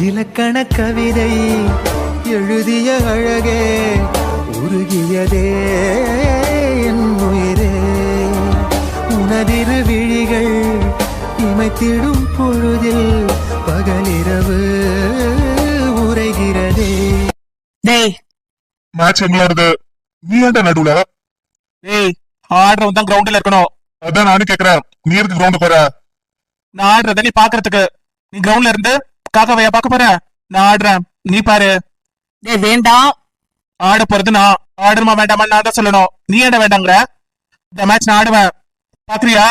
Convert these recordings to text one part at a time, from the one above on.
இலக்கண கவிதை எழுதிய அழகே உருகியதே என் உயிரே. உனதிரு விழிகள் இமைத்திடும் பொழுதில் பகலிரவு உரைகிறதே. டேய். மேட்ச் வருது? நீ ஏன்டா நடுவுல? டேய் ஆடுறவன் தான் கிரவுண்ட்ல இருக்கணும். அதான் நானும் கேக்குறேன். நீ எதுக்கு கிரவுண்ட் போற? நான் ஆடுறத நீ பாக்குறதுக்கு. நீ கிரவுண்ட்ல இருந்து காக்காவையா பாக்க போற? நான் ஆடுறேன். நீ பாரு. டேய் வேண்டாம். ஆட போறது நான் ஆடுமா வேண்டாமா நான் தான் சொல்லணும். நீ ஆட வேண்டாங்கிற? இந்த மேட்ச் நான் ஆடுவேன். பாக்குறியா?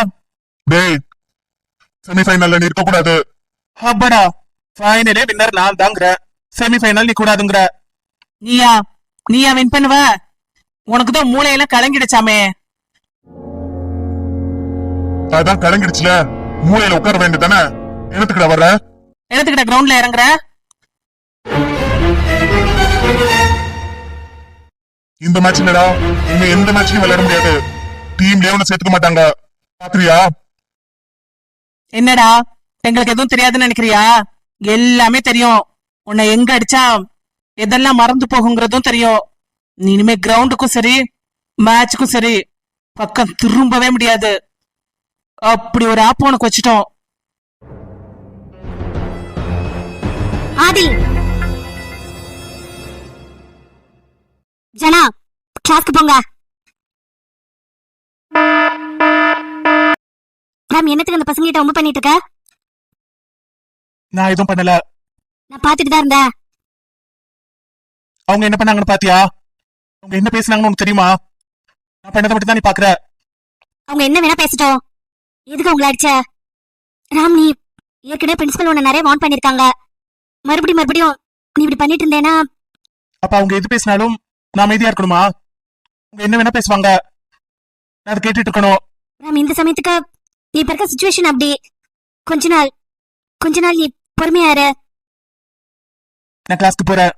டேய் செமிஃபைனல்ல நீ இருக்க கூடாது அப்படா ஃபைனலே வின்னர் நான் தாங்கிற செமி ஃபைனல் நீ கூடாதுங்கிற. நீயா? நீயா வின் பண்ணுவ? உனக்கு தான் மூளையெல்லாம் கலங்கிடுச்சாமே. அதான் கலங்கிடுச்சுல. மூலையில உட்கார வேண்டியதானே என்னத்துக்கிட்ட வர்ற? எடுத்துக்கிட்ட கிரவுண்ட்ல இறங்குற. இந்த மேட்ச் இல்லடா இங்க எந்த மேட்ச்லயும் விளையாட முடியாது. டீம்லயே உன்னை சேர்த்துக்க மாட்டாங்க. பாக்குறியா? என்னடா? எங்களுக்கு எதுவும் தெரியாதுன்னு நினைக்கிறியா? எல்லாமே தெரியும். உன்னை எங்க அடிச்சா எதெல்லாம் மறந்து போகுங்கிறதும் தெரியும். நீ இனிமே கிரவுண்டுக்கும் சரி மேட்சுக்கும் சரி பக்கம் திரும்பவே முடியாது. அப்படி ஒரு ஆப் உனக்கு வச்சுட்டோம் ஆதி. ஜனா கிளாஸ்க்கு போங்க. ராம் என்னத்துக்கு அந்த பசங்க கிட்ட ரொம்ப பண்ணிட்டு இருக்க நான் எதுவும் பண்ணல. நான் பாத்துட்டு தான் இருந்தேன். அவங்க என்ன பண்ணாங்கன்னு பாத்தியா? அவங்க என்ன பேசுனாங்கன்னு உனக்கு தெரியுமா? நான் பண்ணதை மட்டும் தான் நீ பாக்குற. அவங்க என்ன வேணா பேசிட்டோம். எதுக்கு அவங்கள அடிச்ச? ராம் நீ ஏற்கனவே பிரின்சிபல் உன்னை நிறைய வார்ன் பண்ணிருக்காங்க மறுபடியும் மறுபடியும் நீ இப்படி பண்ணிட்டு இருந்தேனா அப்ப அவங்க எது பேசினாலும் நான் அமைதியா இருக்கணுமா? அவங்க என்ன வேணா பேசுவாங்க. நான் அதை கேட்டுட்டு இருக்கணும். ராம் இந்த சமயத்துக்கு நீ இப்ப இருக்க சுச்சுவேஷன் அப்படி. கொஞ்ச நாள் கொஞ்ச நாள் நீ பொறுமையா இரு. நான் கிளாஸ்க்கு போறேன்.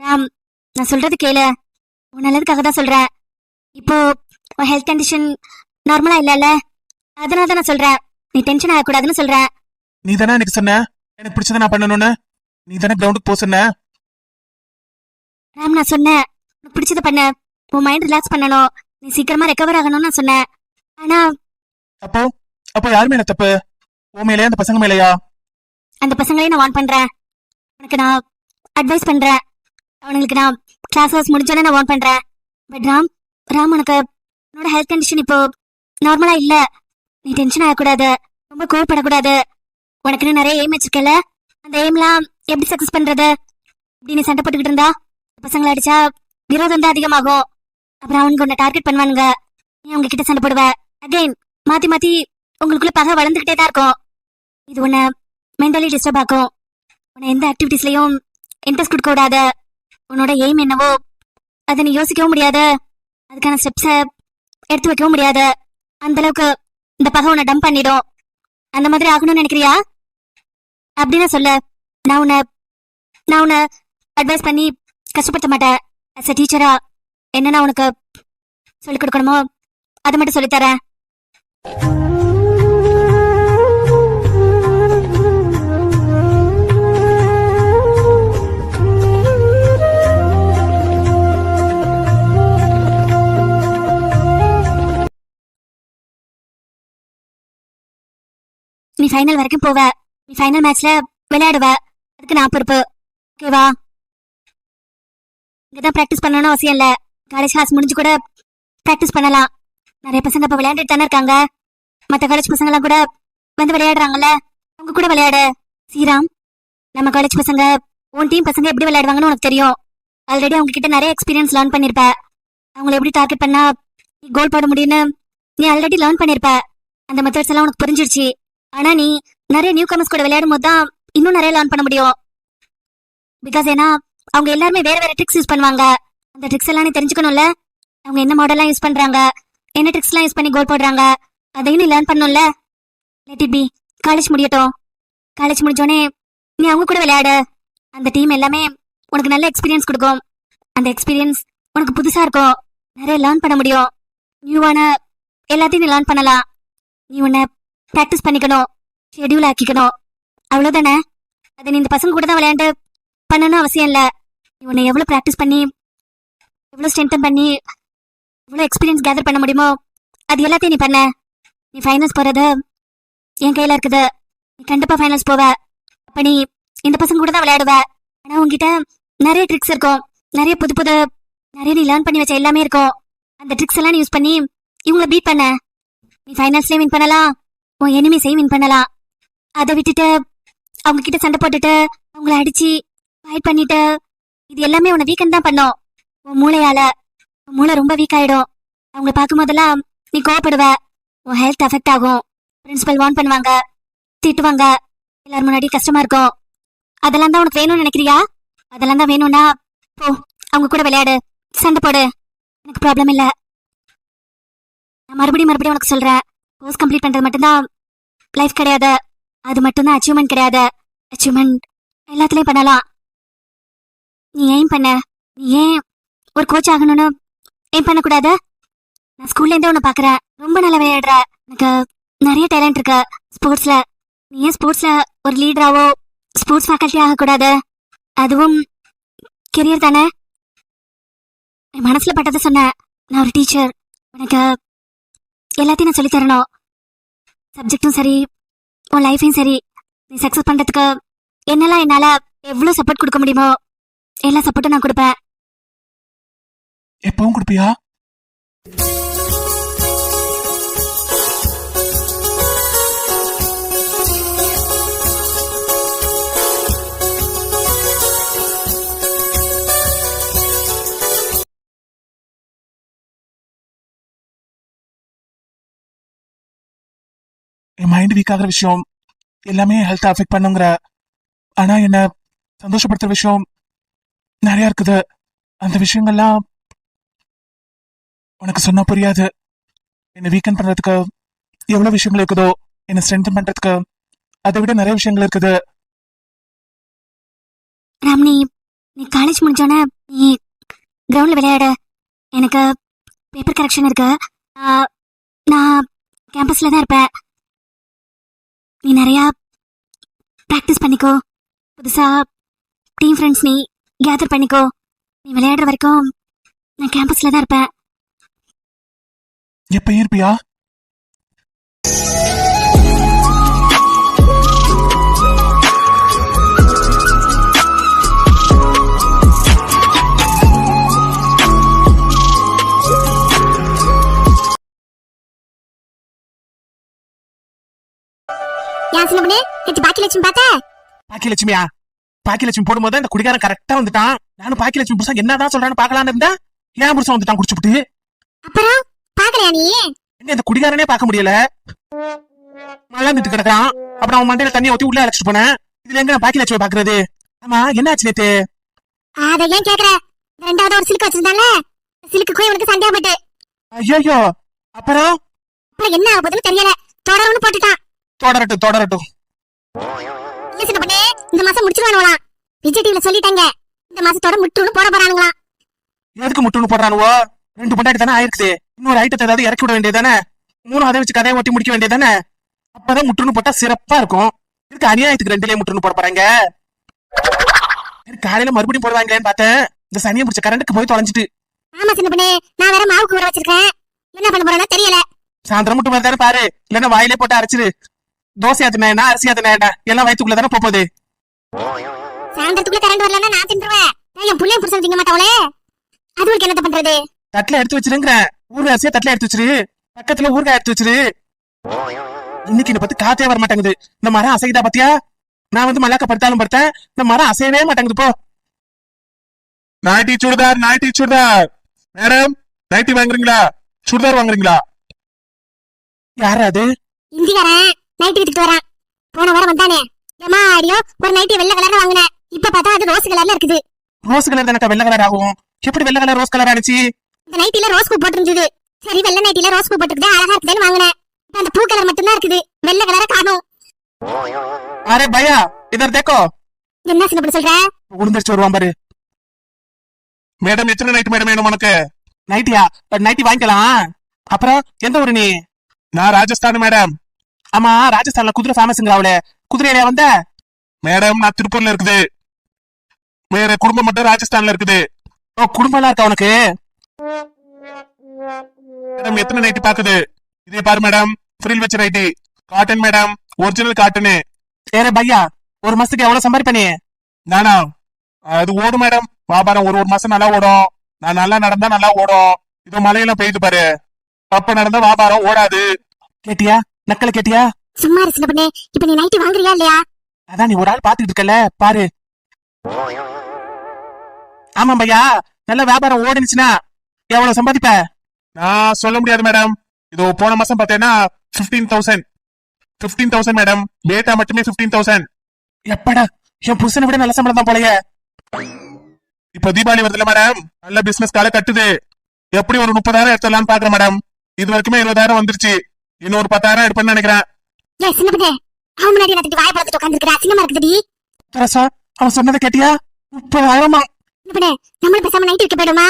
ராம் நான் சொல்றது கேளு. உன் நல்லதுக்காக தான் சொல்றேன். இப்போ உன் ஹெல்த் கண்டிஷன் நார்மலா இல்லல்ல? அதனால தான் நான் சொல்றேன். நீ டென்ஷன் ஆகக்கூடாதுன்னு சொல்றேன். நீ தானே எனக்கு சொன்ன? எனக்கு பிடிச்சதை நான் பண்ணணும்னு? நீ தானே கிரவுண்டுக்கு போக சொன்ன? ராம் நான் சொன்னேன். உனக்கு பிடிச்சத பண்ண. உன் மைண்ட் ரிலாக்ஸ் பண்ணணும். நீ சீக்கிரமா ரெக்கவர் ஆகணும்னு நான் சொன்னேன். ஆனா அப்போ அப்போ யார் மேல தப்பு? உன் மேலயா அந்த பசங்க மேலயா? அந்த பசங்களையும் நான் வான் பண்றேன். உனக்கு நான் அட்வைஸ் பண்றேன். அவனுங்களுக்கு நான் கிளாஸ் ஹவர்ஸ் முடிஞ்சோடனே நான் வான் பண்றேன். பட் ராம் ராம் உனக்கு உன்னோட ஹெல்த் கண்டிஷன் இப்போ நார்மலா இல்ல. நீ டென்ஷன் ஆகக்கூடாது. ரொம்ப கோவப்படக்கூடாது. உனக்குன்னு நிறைய எய்ம் வச்சிருக்கல அந்த எய்ம்லாம் எப்படி சக்சஸ் பண்றது? இப்படி நீ சண்டை போட்டுக்கிட்டு இருந்தா பசங்களை அடிச்சா விரோதம் தான் அதிகமாகும். அப்புறம் அவனுக்கு உன்னை டார்கெட் பண்ணுவானுங்க. நீ அவங்க கிட்ட சண்டை போடுவ. அகைன் மாத்தி மாத்தி உங்களுக்குள்ள பகை வளர்ந்துகிட்டே தான் இருக்கும். இது உன்னை மென்டலி டிஸ்டர்ப் ஆகும் உன்னை எந்த ஆக்டிவிட்டிஸ்லயும் இன்ட்ரெஸ்ட் கொடுக்க விடாத. உன்னோட எய்ம் என்னவோ அதை நீ யோசிக்கவும் முடியாது. அதுக்கான ஸ்டெப்ஸை எடுத்து வைக்கவும் முடியாது. அந்த அளவுக்கு இந்த பகை உன்னை டம்ப் பண்ணிடும். அந்த மாதிரி ஆகணும்னு நினைக்கிறியா? அப்படின்னு சொல்ல. நான் உன்னை நான் உன்னை அட்வைஸ் பண்ணி கஷ்டப்படுத்த மாட்டேன். அஸ் அ டீச்சரா என்னென்ன உனக்கு சொல்லிக் கொடுக்கணுமோ அதை மட்டும் சொல்லித்தரேன் நீ ஃபைனல் வரைக்கும் போவ. நீ ஃபைனல் மேட்ச்ல விளையாடுவ. அதுக்கு நான் பொறுப்பு. ஓகேவா இங்கதான் ப்ராக்டிஸ் பண்ணணும்னு அவசியம் இல்ல. காலேஜ் கிளாஸ் முடிஞ்சு கூட ப்ராக்டிஸ் பண்ணலாம். நிறைய பசங்க இப்ப விளையாண்டுட்டு தானே இருக்காங்க. மத்த காலேஜ் பசங்க எல்லாம் கூட வந்து விளையாடுறாங்கல்ல. அவங்க கூட விளையாடு. ஸ்ரீராம் நம்ம காலேஜ் பசங்க உன் டீம் பசங்க எப்படி விளையாடுவாங்கன்னு உனக்கு தெரியும். ஆல்ரெடி அவங்க கிட்ட நிறைய எக்ஸ்பீரியன்ஸ் லேர்ன் பண்ணிருப்ப. அவங்கள எப்படி டார்கெட் பண்ணா நீ கோல் போட முடியும்னு நீ ஆல்ரெடி லேர்ன் பண்ணிருப்ப. அந்த மெத்தட்ஸ் எல்லாம் உனக்கு புரிஞ்சிருச்சு. ஆனா நீ நிறைய நியூ கமர்ஸ் கூட விளையாடும் போது தான் இன்னும் நிறைய லேர்ன் பண்ண முடியும். பிகாஸ் ஏன்னா அவங்க எல்லாருமே வேற வேற ட்ரிக்ஸ் யூஸ் பண்ணுவாங்க. அந்த ட்ரிக்ஸ் எல்லாம் நீ தெரிஞ்சுக்கணும்ல? அவங்க என்ன மாடல்லாம் யூஸ் பண்றாங்க? என்ன ட்ரிக்ஸ் எல்லாம் யூஸ் பண்ணி கோல் போடுறாங்க? அதையும் நீ லேர்ன் பண்ணணும்ல? லெட் இட் பி காலேஜ் முடியட்டும். காலேஜ் முடிஞ்சோடனே நீ அவங்க கூட விளையாடு. அந்த டீம் எல்லாமே உனக்கு நல்ல எக்ஸ்பீரியன்ஸ் கொடுக்கும். அந்த எக்ஸ்பீரியன்ஸ் உனக்கு புதுசா இருக்கும். நிறைய லேர்ன் பண்ண முடியும். நியூவான எல்லாத்தையும் நீ லேர்ன் பண்ணலாம். நீ உன்னை ப்ராக்டிஸ் பண்ணிக்கணும். ஷெட்யூல் ஆக்கிக்கணும். அவ்வளவுதானே? அதை நீ இந்த பசங்க கூட தான் விளையாண்டு பண்ணணும் அவசியம் இல்ல. நீ உன்னை எவ்வளவு ப்ராக்டிஸ் பண்ணி எவ்வளவு ஸ்ட்ரென்தன் பண்ணி எவ்வளவு எக்ஸ்பீரியன்ஸ் கேதர் பண்ண முடியுமோ அது எல்லாத்தையும் நீ பண்ண. நீ ஃபைனல்ஸ் போறது என் கையில இருக்குது. நீ கண்டிப்பா ஃபைனல்ஸ் போவ. அப்ப நீ இந்த பசங்க கூட தான் விளையாடுவ. ஆனா உங்ககிட்ட நிறைய ட்ரிக்ஸ் இருக்கும். நிறைய புது புது நிறைய நீ லேர்ன் பண்ணி வச்ச எல்லாமே இருக்கும். அந்த ட்ரிக்ஸ் எல்லாம் நீ யூஸ் பண்ணி இவங்கள பீட் பண்ண. நீ ஃபைனல்ஸ்லயும் வின் பண்ணலாம். உன் எனிமீஸையும் வின் பண்ணலாம். அதை விட்டுட்டு அவங்க கிட்ட சண்டை போட்டுட்டு அவங்கள அடிச்சு ஃபைட் பண்ணிட்டு இது எல்லாமே உன வீக்கன் தான் பண்ணும். உன் மூளையால உன் மூளை ரொம்ப வீக் ஆயிடும். அவங்கள பார்க்கும் போதெல்லாம் நீ கோவப்படுவ. உன் ஹெல்த் அஃபெக்ட் ஆகும். பிரின்சிபல் வார்ன் பண்ணுவாங்க. திட்டுவாங்க. எல்லாரும் முன்னாடி கஷ்டமா இருக்கும். அதெல்லாம் தான் உனக்கு வேணும்னு நினைக்கிறியா? அதெல்லாம் தான் வேணும்னா போ அவங்க கூட விளையாடு. சண்டை போடு. எனக்கு ப்ராப்ளம் இல்லை. நான் மறுபடியும் மறுபடியும் உனக்கு சொல்கிறேன் கோர்ஸ் கம்ப்ளீட் பண்ணுறது மட்டும்தான் லைஃப் கிடையாது. அது மட்டும்தான் அச்சீவ்மெண்ட் கிடையாது. அச்சீவ்மெண்ட் எல்லாத்துலயும் பண்ணலாம். நீ ஏன் பண்ண. நீ ஏன் ஒரு கோச் ஆகணும்னு ஏன் பண்ணக்கூடாது? நான் ஸ்கூல்ல இருந்தே உன்னை பாக்குறேன் ரொம்ப நல்லா விளையாடுற. எனக்கு நிறைய டேலண்ட் இருக்கு. ஸ்போர்ட்ஸ்ல நீ ஏன் ஸ்போர்ட்ஸ்ல ஒரு லீடராவோ ஸ்போர்ட்ஸ் ஃபேக்கல்ட்டி ஆகக்கூடாது? அதுவும் கெரியர் தானே? என் மனசுல பட்டதை சொன்னேன். நான் ஒரு டீச்சர் உனக்கு எல்லாத்தையும் நான் சொல்லித் தரணும் சப்ஜெக்டும் சரி உன் லைஃபையும் சரி நீ சக்ஸஸ் பண்றதுக்கு என்னெல்லாம் என்னால எவ்வளவு சப்போர்ட் கொடுக்க முடியுமோ எல்லா சப்போர்ட்டும் நான் கொடுப்பேன். எப்பவும் கொடுப்பியா? என் மைண்ட் வீக் ஆகிற விஷயம் எல்லாமே ஹெல்த்தை அஃபெக்ட் பண்ணுங்கிற ஆனால் என்னை சந்தோஷப்படுத்துற விஷயம் நிறைய இருக்குது. அந்த விஷயங்கள்லாம் உனக்கு சொன்ன புரியாது. என்னை வீக்கெண்ட் பண்ணுறதுக்கு எவ்வளோ விஷயங்கள் இருக்குதோ என்னை ஸ்ட்ரென்தன் பண்ணுறதுக்கு அதை விட நிறைய விஷயங்கள் இருக்குது. ராம் நீ காலேஜ் முடிஞ்சோடனே நீ கிரவுண்டில் விளையாட. எனக்கு பேப்பர் கரெக்ஷன் இருக்கு. நான் கேம்பஸில் தான் இருப்பேன். நீ நிறையா ப்ராக்டிஸ் பண்ணிக்கோ. புதுசாக டீம் ஃப்ரெண்ட்ஸ் நீ கேதர் பண்ணிக்கோ. நீ விளையாடுற வரைக்கும் நான் கேம்பஸில் தான் இருப்பேன். எப்ப இருப்பியா? சின்ன பொண்ணு நேற்று பாக்கி லட்சுமி பார்த்த? பாக்கியலட்சுமியா? பாக்கியலட்சுமி போடும்போது அந்த குடிகாரன் கரெக்டா வந்துட்டான். நானும் பாக்கியலட்சுமி புருஷன் என்னதான் சொல்றான்னு பாக்கலாம்னு இருந்தா ஏன் புருஷன் வந்துட்டான் குடிச்சுப்புட்டு அப்புறம் பாக்கலையா நீ? எங்க இந்த குடிகாரனே பார்க்க முடியல? மல்லாந்துட்டு கிடக்கான் அப்புறம் அவன் மண்டையில தண்ணியை ஊத்தி உள்ள அழைச்சிட்டு போனேன். இதுல எங்க பாக்கியலட்சுமி பாக்குறது ஆமா என்ன ஆச்சு நேத்து அத ஏன் கேக்குற? ரெண்டாவது ஒரு சிலுக்கு வச்சிருந்தால? சிலுக்கு போய் போட்டு ஐயோ அப்புறம்? அப்புறம் என்ன ஆக போகுதுன்னு தெரியல. போட்டுட்டான். தொடரட்டும் தொடரட்டும். இல்ல சின்ன பொண்ணு? இந்த மாசம் முடிச்சிருவானுவலாம் விஜய் டிவில சொல்லிட்டாங்க. இந்த மாசத்தோட முட்டுன்னு போட போறானுங்களாம் எதுக்கு முட்டுன்னு போடுறானுவோ? ரெண்டு பொண்டாட்டி தானே ஆயிருக்குது. இன்னொரு ஐட்டத்தை ஏதாவது இறக்கி விட வேண்டியதானே மூணு அதை வச்சு கதையை ஒட்டி முடிக்க வேண்டியதானே அப்பதான் முட்டுன்னு போட்டா சிறப்பா இருக்கும். இதுக்கு அநியாயத்துக்கு ரெண்டுலயே முட்டுன்னு போட போறாங்க? காலையில மறுபடியும் போடுவாங்களேன்னு பார்த்தேன். இந்த சனியை முடிச்ச கரண்ட்டுக்கு போய் தொலைஞ்சிட்டு. ஆமா சின்ன பொண்ணு நான் வேற மாவுக்கு ஊற வச்சிருக்கேன். என்ன பண்ண போறேன்னு தெரியல. சாயந்தரம் மட்டும் தானே பாரு. இல்லன்னா வாயிலே போட்டு அரைச்சிரு. தோசை ஆத்துனா அரிசி ஆத்துனா என்ன எல்லாம் வயிற்றுக்குள்ள தானே போகுது சாயந்தரத்துக்குள்ள கரண்ட் வரலன்னா நான் தின்றுவேன். நான் என் புள்ளைய புடிச்சு திங்க மாட்டாவளே அதுக்கு என்னத்த பண்றது? தட்டுல எடுத்து வச்சிருங்கிறேன் ஊறுகாய் அரிசியா தட்டுல எடுத்து வச்சிரு. பக்கத்துல ஊறுகாய் எடுத்து வச்சிரு. இன்னைக்கு என்ன பத்தி காத்தே வர மாட்டேங்குது. இந்த மரம் அசைதா பாத்தியா? நான் வந்து மல்லாக்க படுத்தாலும் படுத்தேன். இந்த மரம் அசையவே மாட்டேங்குது போ. Nighty chudidar nighty chudidar. Madam nighty வாங்குறீங்களா? சுடிதார் வாங்குறீங்களா? யாரா அது? நைட்டு வித்துட்டு வரான் போன வாரம் வந்தானே. ஏமா ஆடியோ ஒரு நைட்டி வெள்ளை கலர்ல வாங்கினேன் இப்ப பார்த்தா அது ரோஸ் கலர்ல இருக்குது. ரோஸ் கலர் தானக்கா வெள்ளை கலர் ஆகும். எப்படி வெள்ளை கலர் ரோஸ் கலர் ஆனிச்சு இந்த நைட்டில ரோஸ் பூ போட்டிருந்தது. சரி வெள்ளை நைட்டில ரோஸ் பூ போட்டுக்கிட்டு அழகா இருக்குதுன்னு வாங்கினேன். அந்த பூ கலர் மட்டும்தான் இருக்குது. வெள்ளை கலரை காணும். அரே பையா இதர் தேக்கோ. என்ன சின்ன பொண்ணு சொல்ற? உளுந்தரிச்சு வருவான் பாரு. மேடம் எத்தனை நைட் மேடம் வேணும் உனக்கு? நைட்டியா நைட்டி வாங்கிக்கலாம். அப்புறம் எந்த ஊரு நீ? நான் ராஜஸ்தான் மேடம் ஆமா ராஜஸ்தான்ல குதிரை ஃபேமஸ்ங்கிறாவுல குதிரையில வந்த? மேடம் நான் திருப்பூர்ல இருக்குது. வேற குடும்பம் மட்டும் ராஜஸ்தான்ல இருக்குது. ஓ குடும்பம் எல்லாம் இருக்கா உனக்கு? மேடம் எத்தனை நைட்டி பாக்குது? இதே பாரு மேடம் ஃப்ரில் வச்ச nighty cotton madam original cotton வேற பையா ஒரு மாசத்துக்கு எவ்வளவு சம்பாதிப்ப நீ நானா? அது ஓடும் மேடம். வியாபாரம் ஒரு ஒரு மாசம் நல்லா ஓடும். நான் நல்லா நடந்தா நல்லா ஓடும். இது மழையெல்லாம் பெய்யுது பாரு. அப்ப நடந்தா வியாபாரம் ஓடாது. கேட்டியா? நக்கல கேட்டியா? சும்மா இரு சின்ன பொண்ணு. இப்ப நீ நைட்டு வாங்குறியா இல்லையா? அதான் நீ ஒரு ஆள் பாத்துக்கிட்டு இருக்கல பாரு. ஆமா பையா நல்ல வியாபாரம் ஓடுனுச்சுன்னா எவ்வளவு சம்பாதிப்ப? நான் சொல்ல முடியாது மேடம் இதோ போன மாசம் பார்த்தேன்னா fifteen thousand fifteen thousand madam data மட்டுமே பிப்டீன் தௌசண்ட் எப்படா என் புருஷனை விட நல்ல சம்பளம் தான் போலயே. இப்ப தீபாவளி வருதுல மேடம் நல்ல பிசினஸ் கால கட்டுது. எப்படி ஒரு முப்பதாயிரம் எடுத்துடலாம்னு பாக்குறேன் மேடம் இது வரைக்குமே இருபதாயிரம் வந்துருச்சு. இன்னும் ஒரு பத்தாயிரம் எடுப்பேன்னு நினைக்கிறேன். ஏ சின்ன பொண்ணு அவன் முன்னாடி வாய இருக்குதுடி சொன்னதை கேட்டியா? முப்பதாயிரமா? சின்ன பொண்ணு நம்மளும் பேசாம நைட்டு விற்க போயிடுமா?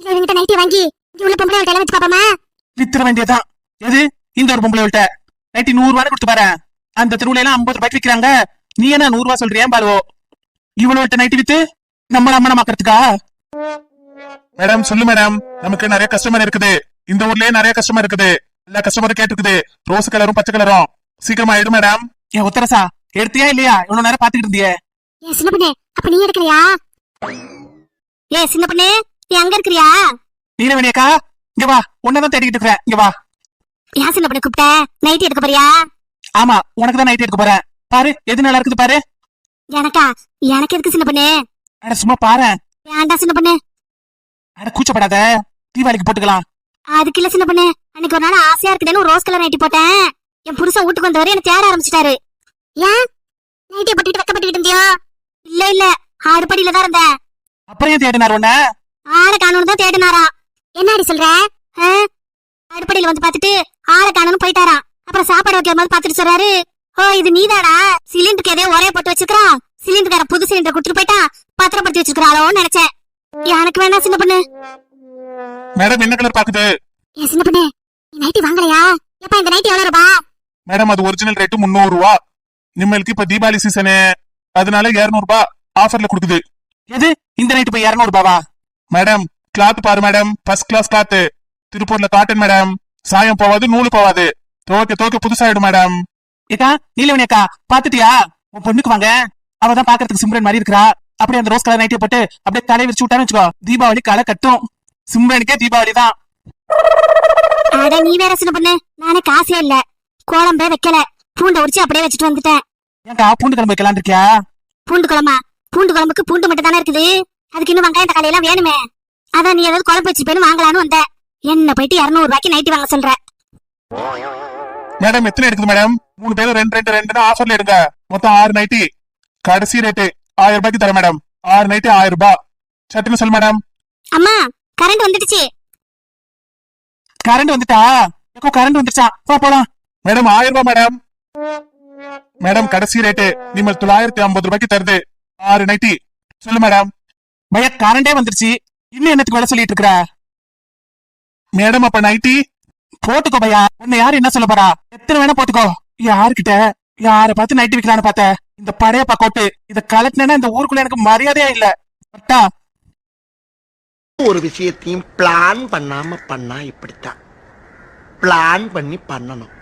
இல்ல இவங்கிட்ட நைட்டி வாங்கி இங்க உள்ள பொம்பளை எல்லாம் வச்சு பாப்போமா வித்துற வேண்டியதுதான் எது? இந்த ஒரு பொம்பளை விட்ட நைட்டி நூறு ரூபாய் கொடுத்து பாரு. அந்த தெருவுல எல்லாம் ஐம்பது ரூபாய்க்கு விக்கிறாங்க. நீ என்ன நூறு ரூபாய் சொல்றியா பாருவோ இவ்வளவு நைட்டி வித்து நம்ம அம்மனமாக்கிறதுக்கா? மேடம் சொல்லு மேடம். நமக்கு நிறைய கஸ்டமர் இருக்குது. இந்த ஊர்லயே நிறைய கஸ்டமர் இருக்குது. எல்லா கஸ்டமரும் கேட்டுருக்குது ரோஸ் கலரும் பச்சை கலரும் சீக்கிரமா ஆயிடும் மேடம் ஏன் உத்தரசா எடுத்தியா இல்லையா? இவ்வளவு நேரம் பாத்துக்கிட்டு இருந்தியே. ஏ சின்ன பொண்ணு அப்ப நீ எடுக்கலையா? ஏ சின்ன பொண்ணு நீ அங்க இருக்கிறியா? நீலவேணியக்கா இங்க வா. உன்னதான் தேடிக்கிட்டு இருக்கிறேன். இங்க வா. ஏன் சின்ன பொண்ணு கூப்பிட்ட? நைட்டி எடுக்க போறியா? ஆமா உனக்கு தான் நைட் எடுக்க போறேன். பாரு எது நல்லா இருக்குது பாரு. எனக்கா? எனக்கு எதுக்கு சின்ன பொண்ணு? அட சும்மா பாரு வேண்டாம் சின்ன பொண்ணு? அட கூச்சப்படாத. தீபாவளிக்கு போட்டுக்கலாம். அதுக்கு இல்ல சின்ன பொண்ணு அன்னைக்கு ஒரு நாள் ஆசையா இருக்குதுன்னு ஒரு ரோஸ் கலர் நைட்டி போட்டேன். என் புருஷன் வீட்டுக்கு வந்தவரை என்ன தேட ஆரம்பிச்சிட்டாரு. ஏன்? நைட்டியை போட்டுட்டு வெக்கப்பட்டுக்கிட்டு இருந்தியா? இல்ல இல்ல. ஆடுபடியில தான் இருந்தேன். அப்புறம் ஏன் தேடினார் உன்ன? ஆளை காணணும் தான் தேடினாரா என்னடி சொல்ற? ஆ? அடுப்படியில வந்து பாத்துட்டு ஆளை காணணும் போயிட்டாராம். அப்புறம் சாப்பாடு வைக்கிற மாதிரி பாத்துட்டு சொல்றாரு. ஓ இது நீதாடா. சிலிண்டருக்கு எதையோ ஒரே போட்டு வச்சிருக்கா சிலிண்டர்கார புது சிலிண்டர் கொடுத்துட்டு போயிட்டா பத்திரப்படுத்தி வச்சிருக்காளோன்னு நினைச்சேன். எனக்கு வேணாம் சின்ன பொண்ணு. மேடம் என்ன கலர் பாக்குது? ஏன் சின்ன பொண்ணு நீ நைட்டி வாங்கலையா? எப்ப இந்த நைட்டி எவ்வளவு ரூபா? மேடம் அது ஒரிஜினல் ரேட்டு முந்நூறு ரூபா நிம்மளுக்கு இப்ப தீபாவளி சீசனு அதனால 200 ரூபாய் ஆஃபர்ல கொடுக்குது. எது? இந்த நைட்டு போய் இருநூறு ரூபாவா மேடம் கிளாத் பாரு மேடம் ஃபர்ஸ்ட் கிளாஸ் கிளாத் திருப்பூர்ல காட்டன் மேடம். சாயம் போவாது நூலு போவாது. துவக்க துவக்க புதுசாயிடும் மேடம். ஏக்கா நீலவேணியக்கா பாத்துட்டியா உன் பொண்ணுக்கு வாங்க. அவ தான் பாக்குறதுக்கு சிம்ரன் மாதிரி இருக்கறா. அப்படியே அந்த ரோஸ் கலர் நைட்டியை போட்டு அப்படியே தலையை விரிச்சு விட்டான்னு வச்சுக்கோ தீபாவளி களை கட்டும். சிம்ரனுக்கே தீபாவளி தான். அட நீ வேற சின்ன பொண்ணு. நானே காசே இல்ல. குழம்பே வைக்கல. பூண்டை உரிச்சு அப்படியே வச்சுட்டு வந்துட்டேன். ஏன்க்கா பூண்டு கிளம்பு வைக்கலான் இருக்கியா? பூண்டு குழம்பா? பூண்டு குழம்புக்கு பூண்டு மட்டும் தானே இருக்குது. அதுக்கு இன்னும் வெங்காயம் தக்காளி எல்லாம் வேணுமே. அதான் நீ ஏதாவது குழம்பு வச்சுப்பேன்னு வாங்கலான்னு வந்த. என்ன போயிட்டு இருநூறு ரூபாய்க்கு நைட்டி வாங்க சொல்ற. மேடம் எத்தனை எடுக்குது மேடம்? மூணு பேரும் ரெண்டு ரெண்டு ரெண்டுன்னு ஆஃபர்ல எடுங்க. மொத்தம் ஆறு நைட்டி கடைசி ரேட்டு ஆயிரம் ரூபாய்க்கு தரேன் மேடம். ஆறு நைட்டி ஆயிரம் ரூபாய். சட்டுன்னு சொல்லு மேடம். அம்மா கரண்ட் வந்துடுச்சு. கரண்ட் வந்துட்டா? ஏக்கோ கரண்ட் வந்துச்சா வா போலாம். மேடம் ஆயிரம் ரூபாய் மேடம். மேடம் கடைசி ரேட்டு நீங்கள் தொள்ளாயிரத்தி ஐம்பது ரூபாய்க்கு தருது. ஆறு நைட்டி சொல்லு மேடம். பையா கரண்டே வந்துருச்சு இன்னும் என்னத்துக்கு வேலை சொல்லிட்டு இருக்கிற? மேடம் அப்ப நைட்டி போட்டுக்கோ பையா. உன்னை யாரு என்ன சொல்ல போறா? எத்தனை வேணா போட்டுக்கோ. யாருக்கிட்ட யார பார்த்து நைட்டி விக்கலான்னு பார்த்த? இந்த படையப்பா கோட்டு. இத கலட்டினா இந்த ஊருக்குள்ள எனக்கு மரியாதையா இல்ல. ஒரு விஷயத்தையும் பிளான் பண்ணாம பண்ணா இப்படித்தான். பிளான் பண்ணி பண்ணணும்.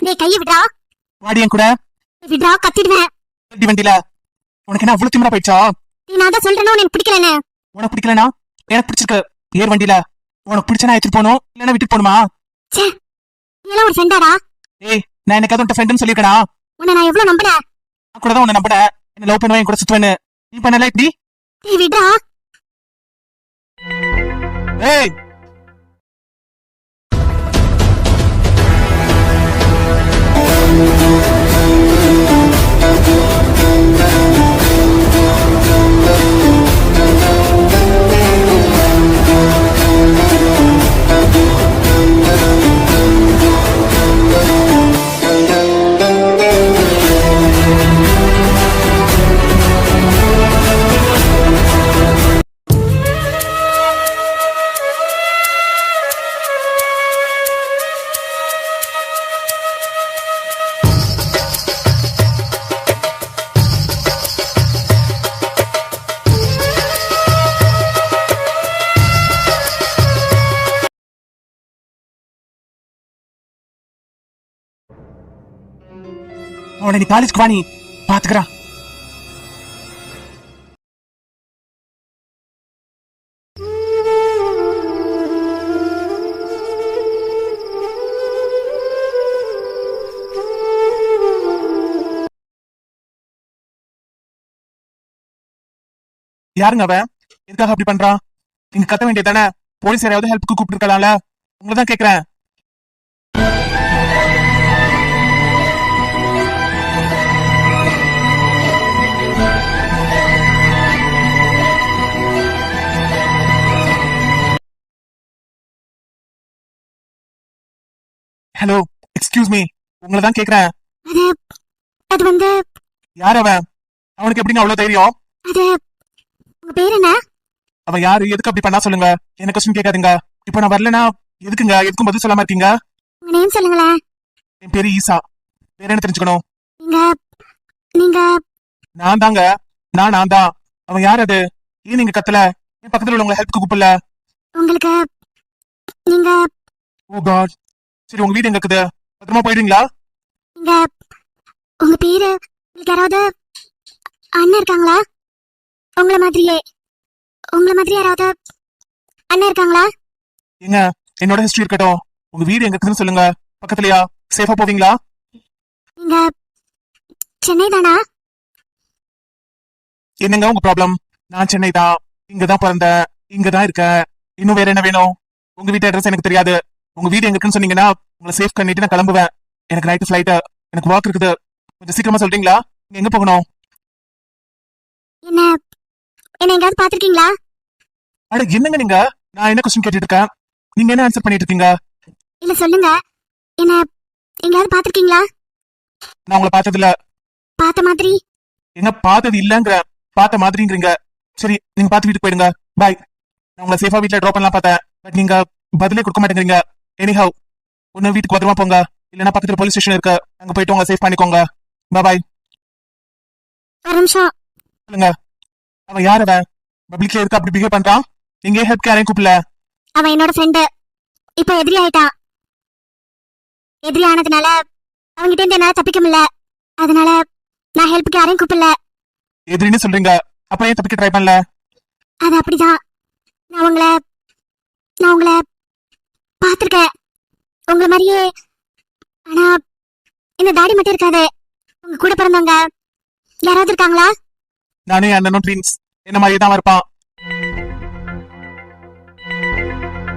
டேய் கையை விடுறா. வாடியன் கூட. விடுறா கத்திடுவேன். வண்டி வண்டியில? உனக்கு என்ன அவ்வளவு திமிரா போயிடுச்சா? நீ நான் தான் சொல்றேன்னு எனக்கு பிடிக்கலன்னு உனக்கு பிடிக்கலனா? எனக்கு பிடிச்சிருக்கு. ஏர் வண்டியில. உனக்கு பிடிச்சா நான் எடுத்துட்டு போகணும். இல்லைன்னா விட்டுட்டு போகணுமா? ச்சே நீ எல்லாம் ஒரு ஃப்ரெண்டாடா ஏய் நான் எனக்கு உன்ட்ட ஃப்ரெண்டுன்னு சொல்லியிருக்கேனா? உன்னை நான் எவ்வளவு நம்புறேன் நான் கூட தான் உன்னை நம்பினேன் என்ன லவ் பண்ணுவேன் கூட சுத்துவேன்னு. நீ பண்ணல இப்படி? டேய் ஏய் உன்னை நீ காலேஜ்க்கு வா நீ பாத்துக்கிறான் யாருங்க அவன்? எதுக்காக அப்படி பண்றான் நீங்க கத்த வேண்டியதானே போலீஸ் யாராவது ஹெல்ப்புக்கு கூப்பிட்டுருக்கலாம்ல. உங்களை தான் கேக்குறேன். ஹலோ எக்ஸ்கியூஸ் மீ உங்களை தான் கேக்குறேன். அது அது வந்து யார் அவன்? அவனுக்கு எப்படிங்க அவ்வளவு தைரியம்? அது உங்க பேர் என்ன? அவன் யாரு? எதுக்கு அப்படி பண்ணா சொல்லுங்க. என்ன கொஸ்டின் கேட்காதுங்க. இப்போ நான் வரலனா எதுக்குங்க? எதுக்கும் பதில் சொல்லாம இருக்கீங்க? உங்க நேம் சொல்லுங்களேன். என் பேரு ஈசா. வேற என்ன தெரிஞ்சுக்கணும்? நீங்க நீங்க நான் தாங்க. நான் நான் தான். அவன் யார் அது? ஏன் நீங்க கத்தல? என் பக்கத்துல உள்ளவங்க ஹெல்ப்க்கு கூப்பிடல. உங்களுக்கு நீங்க ஓ காட் சரி உங்க வீடு எங்க இருக்குது? பத்திரமா போயிடுவீங்களா? நீங்க உங்க பேரு உங்களுக்கு யாராவது அண்ணன் இருக்காங்களா? உங்கள மாதிரியே. உங்கள மாதிரி யாராவது அண்ணன் இருக்காங்களா? ஏங்க என்னோட ஹிஸ்டரி இருக்கட்டும். உங்க வீடு எங்க இருக்குதுன்னு சொல்லுங்க. பக்கத்துலயா? சேஃபா போவீங்களா? நீங்க சென்னை தானா? என்னங்க உங்க ப்ராப்ளம் நான் சென்னை தான். இங்க தான் பிறந்தேன். இங்க தான் இருக்கேன். இன்னும் வேற என்ன வேணும்? உங்க வீட்டு அட்ரஸ் எனக்கு தெரியாது. உங்க வீடு எங்க இருக்குன்னு சொன்னீங்கன்னா உங்களை சேஃப் பண்ணிட்டு நான் கிளம்புவேன். எனக்கு நைட்டு ஃபிளைட் எனக்கு ஒர்க் இருக்குது. கொஞ்சம் சீக்கிரமா சொல்றீங்களா? நீங்க எங்க போகணும்? என்ன? என்ன எங்கேயாவது பாத்திருக்கீங்களா அட என்னங்க நீங்க? நான் என்ன கொஸ்டின் கேட்டுட்டு இருக்கேன் நீங்க என்ன ஆன்சர் பண்ணிட்டு இருக்கீங்க இல்ல சொல்லுங்க. என்ன எங்கேயாவது பாத்திருக்கீங்களா நான் உங்களை பார்த்தது இல்ல பார்த்த மாதிரி? என்ன பார்த்தது இல்லங்கிற பார்த்த மாதிரிங்கிறீங்க. சரி நீங்க பார்த்து வீட்டுக்கு போயிடுங்க. பாய் நான் உங்களை சேஃபா வீட்ல ட்ராப் பண்ணலாம் பார்த்தேன். பட் நீங்க பதிலே கொடுக்க மாட்டேங்கிறீங்க. எனிஹவ் ஒன்னு வீட்டுக்கு பத்திரமா போங்க. இல்லைன்னா பக்கத்துல போலீஸ் ஸ்டேஷன் இருக்கு. அங்க போயிட்டு உங்களை சேஃப் பண்ணிக்கோங்க. பாய் சொல்லுங்க. அவன் யார் அவன்? பப்ளிக்ல இருக்கு அப்படி பிஹேவ் பண்றான்? நீங்க ஹெல்ப் யாரையும் கூப்பிடல. அவன் என்னோட ஃப்ரெண்டு இப்போ எதிரி ஆயிட்டான். எதிரி ஆனதுனால அவன்கிட்ட இருந்து என்னால தப்பிக்க முடியல. அதனால நான் ஹெல்ப்புக்கு யாரையும் கூப்பிடல. எதிரின்னு சொல்றீங்க. அப்புறம் ஏன் தப்பிக்க ட்ரை பண்ணல? அது அப்படிதான். நான் உங்களை நான் உங்களை பார்த்துருக்கேன் உங்களை மாதிரியே. ஆனா இந்த தாடி மட்டும் இருக்காது. உங்க கூட பிறந்தவங்க. யாராவது இருக்காங்களா? நானே அண்ணனும் ட்ரீம்ஸ் என்ன மாதிரியே தான் இருப்பான்.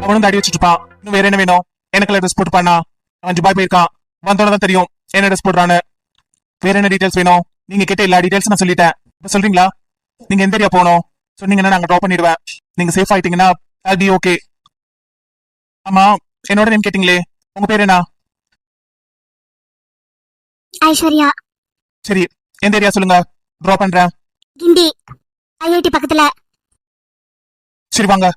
அவனும் தாடி வச்சுட்டு இருப்பான். இன்னும் வேற என்ன வேணும்? எனக்கு ட்ரெஸ் போட்டு பண்ணா அவன் துபாய் போயிருக்கான். வந்தோட தான் தெரியும். என்ன ட்ரெஸ் போடுறான்னு. வேற என்ன டீடைல்ஸ் வேணும்? நீங்க கேட்ட எல்லா டீடைல்ஸ் நான் சொல்லிட்டேன். இப்ப சொல்றீங்களா? நீங்க எந்த ஏரியா போகணும்? சொன்னீங்கன்னா நாங்க ட்ராப் பண்ணிடுவேன். நீங்க சேஃப் ஆயிட்டீங்கன்னா அது ஓகே ஆமா என்னோட நேம் கேட்டீங்களே. உங்க பேர் என்ன? ஐஸ்வர்யா. சரி எந்த ஏரியா சொல்லுங்க? ட்ராப் பண்றேன். கிண்டி ஐஐடி பக்கத்துல. சரி வாங்க.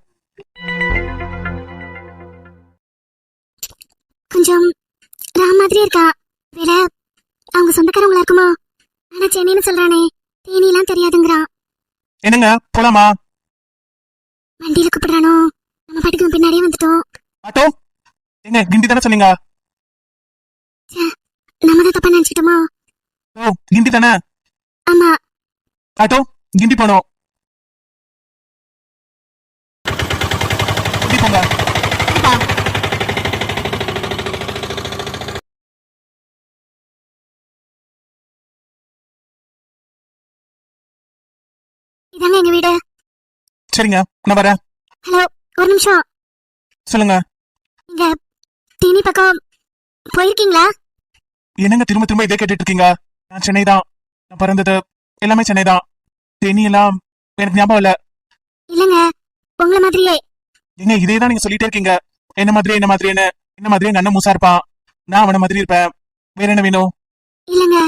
கொஞ்சம் ராம் மாதிரி இருக்கா? வேற அவங்க சொந்தக்காரங்களா இருக்குமா? ஆனா சென்னைன்னு சொல்றானே தேனிலாம் தெரியாதுங்கிறான். என்னங்க போலாமா? வண்டியில கூப்பிடுறானோ? நம்ம பாட்டுக்கு பின்னாடியே வந்துட்டோம். ஆட்டோ? எங்க கிண்டி தானே சொன்னீங்க? நம்ம தப்பா நினைச்சிட்டோமா? ஓ கிண்டி தானே? ஆமா. ஆட்டோ கிண்டி போனோம். கிண்டி போங்க. இதாங்க எங்க வீடு? சரிங்க நான் வரேன். ஹலோ ஒரு நிமிஷம். சொல்லுங்க. நீங்க தேனி பக்கம் போயிருக்கீங்களா? என்னங்க திரும்ப திரும்ப இதே கேட்டுட்டு இருக்கீங்க நான் சென்னை தான் நான் பிறந்தது எல்லாமே சென்னை தான் தேனி எல்லாம் எனக்கு ஞாபகம் இல்ல. இல்லங்க உங்கள மாதிரியே. ஏங்க இதே தான் நீங்க சொல்லிட்டே இருக்கீங்க. என்ன மாதிரி என்ன மாதிரி என்ன என்ன மாதிரி எங்க அண்ணன் மூசா இருப்பான். நான் அவன மாதிரி இருப்பேன். வேற என்ன வேணும்? இல்லங்க.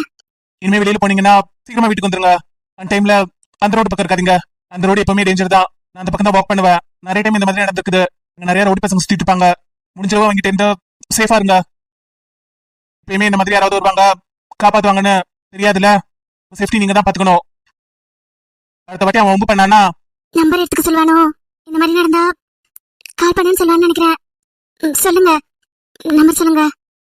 இனிமே வெளியில போனீங்கன்னா சீக்கிரமா வீட்டுக்கு வந்துருங்க. அந்த டைம்ல அந்த ரோடு பக்கம் இருக்காதீங்க. அந்த ரோடு எப்பவுமே டேஞ்சர் தான். நான் அந்த பக்கம் தான் வாக் பண்ணுவேன். நிறைய டைம் இந்த மாதிரி நடந்திருக்குது. நிறைய ரோடு பசங்க சுத்திட்டு இருப்பாங்க. முடிஞ்சளவு அவங்ககிட்ட இருந்து சேஃபா இருங்க எப்பயுமே இந்த மாதிரி யாராவது வருவாங்க காப்பாத்துவாங்கன்னு தெரியாதுல சேஃப்டி நீங்க தான் பாத்துக்கணும். அடுத்த வாட்டி அவன் ஒம்பு பண்ணானா நம்பர் எடுத்துக்க சொல்லுவானோ? இந்த மாதிரி நடந்தா கால் பண்ணுன்னு சொல்லுவான்னு நினைக்கிறேன். சொல்லுங்க. நம்பர் சொல்லுங்க.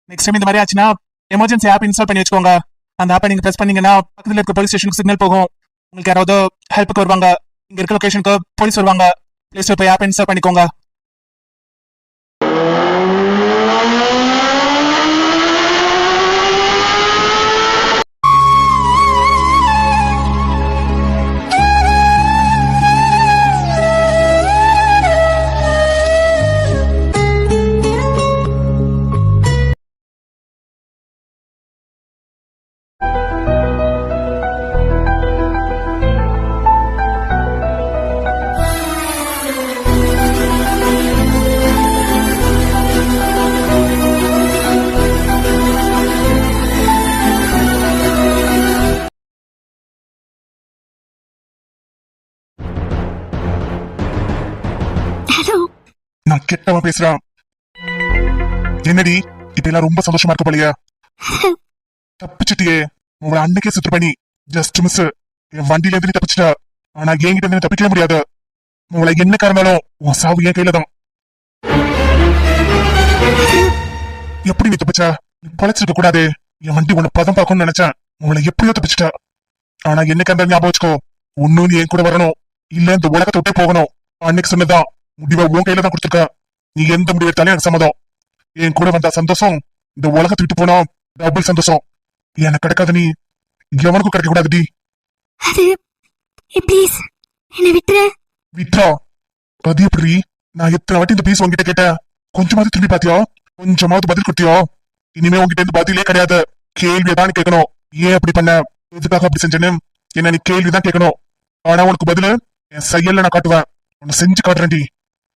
நெக்ஸ்ட் டைம் இந்த மாதிரி ஆச்சுன்னா எமர்ஜென்சி ஆப் இன்ஸ்டால் பண்ணி வச்சுக்கோங்க. அந்த ஆப்பை நீங்க பிரஸ் பண்ணீங்கன்னா பக்கத்துல இருக்க போலீஸ் ஸ்டேஷனுக்கு சிக்னல் போகும். உங்களுக்கு யாராவது ஹெல்ப்புக்கு வருவாங்க. இங்க இருக்க லொகேஷனுக்கு போலீஸ் வருவாங்க. பிளே ஸ்டோர் போய் ஆப் இன்ஸ்டால் பண்ணிக்கோங்க. நான் கெட்டவன் பேசுறான். என்னடி இப்ப எல்லாம் ரொம்ப சந்தோஷமா இருக்க போலியா? தப்பிச்சிட்டியே உங்களை அன்னைக்கே சுற்று பண்ணி ஜஸ்ட் மிஸ் என் வண்டியில இருந்து தப்பிச்சிட்டா தப்பிச்சிட்ட. ஆனா என்கிட்ட இருந்து தப்பிக்கவே முடியாது. உங்களை என்ன காரணாலும் உன் சாவு என் கையில தான். எப்படி நீ தப்பிச்சா? நீ பழச்சிருக்க கூடாது. என் வண்டி உன்னை பதம் பார்க்கணும்னு நினைச்சேன். உங்களை எப்படியோ தப்பிச்சிட்ட. ஆனா என்ன கண்ட ஞாபகம் வச்சுக்கோ ஒன்னும் நீ என் கூட வரணும். இல்ல இந்த உலகத்தை விட்டே போகணும். அன்னைக்கு சொன்னதான் முடிவை உன் கையில தான் கொடுத்துருக்க. நீ எந்த முடிவு எடுத்தாலும் எனக்கு சம்மதம். என் கூட வந்த சந்தோஷம் இந்த உலகத்தை விட்டு போனா டபுள் சந்தோஷம். எனக்கு கிடைக்காத நீ எவனுக்கும் கிடைக்க கூடாதுடி அது ப்ளீஸ் என்னை விட்டுரு. விட்ரா அது எப்படி? நான் எத்தனை வாட்டி இந்த பீஸ் உங்ககிட்ட கேட்டேன். கொஞ்சமாவது திரும்பி பாத்தியா கொஞ்சமாவது பதில் கொடுத்தியோ? இனிமே உங்ககிட்ட இருந்து பதிலே கிடையாது. கேள்வியதான் கேட்கணும். ஏன் அப்படி பண்ண? எதுக்காக அப்படி செஞ்சேன்னு? என்ன நீ கேள்விதான் கேட்கணும். ஆனா உனக்கு பதிலு என் செயல்ல நான் காட்டுவேன். உன்னை செஞ்சு காட்டுறேன்டி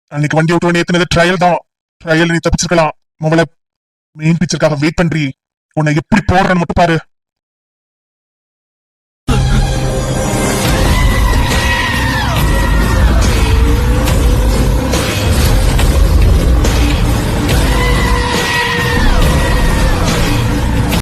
அன்னைக்கு வண்டி விட்டு ஏத்துனது ட்ரையல் தான். ட்ரையல் நீ தப்பிச்சிருக்கலாம். முதல்ல மெயின் பிக்சருக்காக வெயிட் பண்றி. உன்னை எப்படி போடுறேன்னு மட்டும் பாரு.